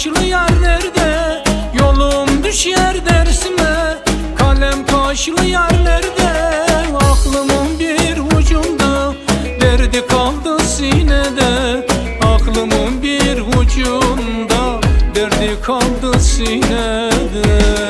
Yaşlı yar nerede? Yolum düşer dersime Kalem kaşlı yar nerede? Aklımın bir ucunda Derdi kaldı sinede Aklımın bir ucunda Derdi kaldı sinede